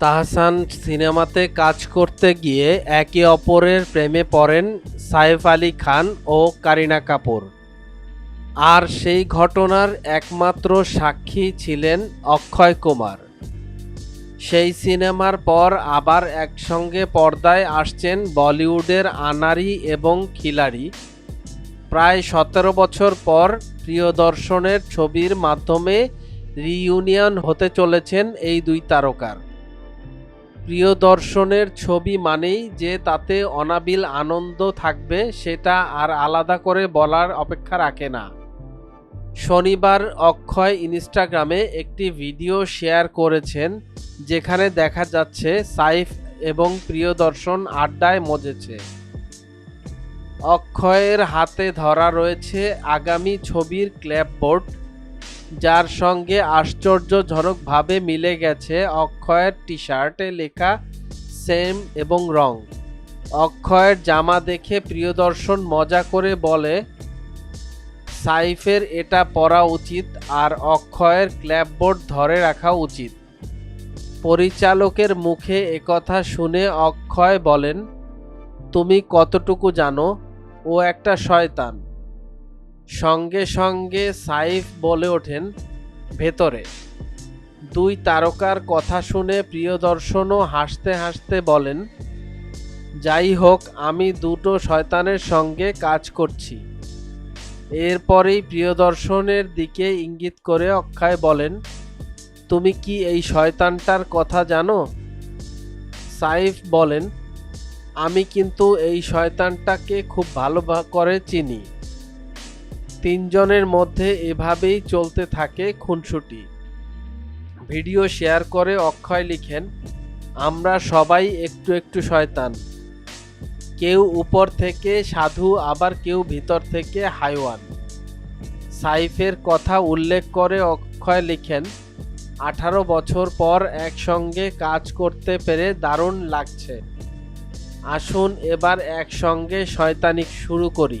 তাহসান সিনেমাতে কাজ করতে গিয়ে একে অপরের প্রেমে পড়েন সাইফ আলী খান ও কারিনা কাপুর। আর সেই ঘটনার একমাত্র সাক্ষী ছিলেন অক্ষয় কুমার। সেই সিনেমার পর আবার একসঙ্গে পর্দায় আসছেন বলিউডের আনারি এবং খিলাড়ি। প্রায় সতেরো বছর পর প্রিয়দর্শনের ছবির মাধ্যমে রিইউনিয়ন হতে চলেছেন এই দুই তারকার। প্রিয়দর্শনের ছবি মানেই যে তাতে অনাবিল আনন্দ থাকবে সেটা আর আলাদা করে বলার অপেক্ষা রাখে না। শনিবার অক্ষয় ইনস্টাগ্রামে একটি ভিডিও শেয়ার করেছেন, যেখানে দেখা যাচ্ছে সাইফ এবং প্রিয়দর্শন আড্ডায় মজেছে। অক্ষয়ের হাতে ধরা রয়েছে আগামী ছবির ক্ল্যাপবোর্ড। যার সঙ্গে আশ্চর্যজনকভাবে মিলে গেছে অক্ষয়ের টি শার্টে লেখা সেম এবং রং। অক্ষয়ের জামা দেখে প্রিয়দর্শন মজা করে বলে, সাইফের এটা পরা উচিত আর অক্ষয়ের ক্ল্যাপবোর্ড ধরে রাখা উচিত। পরিচালকের মুখে একথা শুনে অক্ষয় বলেন, তুমি কতটুকু জানো? ও একটা শয়তান। সঙ্গে সঙ্গে সাইফ বলে ওঠেন, ভেতরে। দুই তারকার কথা শুনে প্রিয়দর্শনও হাসতে হাসতে বলেন, যাই হোক, আমি দুটো শয়তানের সঙ্গে কাজ করছি। এরপরেই প্রিয়দর্শনের দিকে ইঙ্গিত করে অক্ষয় বলেন, তুমি কি এই শয়তানটার কথা জানো? সাইফ বলেন, আমি কিন্তু এই শয়তানটাকে খুব ভালো করে চিনি। তিনজনের মধ্যে এভাবেই চলতে থাকে খুনসুটি। ভিডিও শেয়ার করে অক্ষয় লিখেন, আমরা সবাই একটু একটু শয়তান। কেউ উপর থেকে সাধু, আবার কেউ ভিতর থেকে হাইওয়ান সাইফের কথা উল্লেখ করে অক্ষয় লিখেন, আঠারো বছর পর একসঙ্গে কাজ করতে পেরে দারুণ লাগছে। আসুন এবার একসঙ্গে শয়তানিক শুরু করি।